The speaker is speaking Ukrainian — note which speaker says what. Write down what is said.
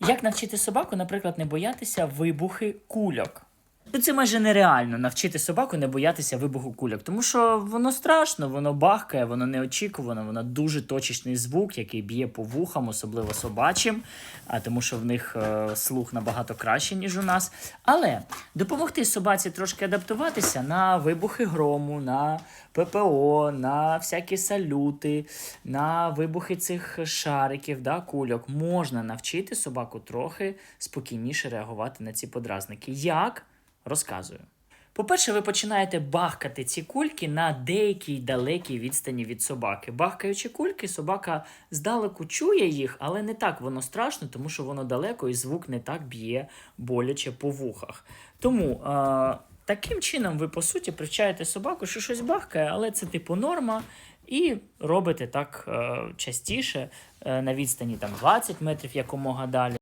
Speaker 1: Як навчити собаку, наприклад, не боятися вибухи кульок? Це майже нереально навчити собаку не боятися вибуху кульок, тому що воно страшно, воно бахкає, воно неочікувано, воно дуже точечний звук, який б'є по вухам, особливо собачим, а тому що в них е, слух набагато краще, ніж у нас. Але допомогти собаці трошки адаптуватися на вибухи грому, на ППО, на всякі салюти, на вибухи цих шариків, да, кульок, можна навчити собаку трохи спокійніше реагувати на ці подразники. Як? Розказую. По-перше, ви починаєте бахкати ці кульки на деякій далекій відстані від собаки. Бахкаючи кульки, собака здалеку чує їх, але не так воно страшно, тому що воно далеко і звук не так б'є боляче по вухах. Тому е- таким чином ви, по суті, привчаєте собаку, що щось бахкає, але це типу норма. І робите так е- частіше е- на відстані там 20 метрів якомога далі.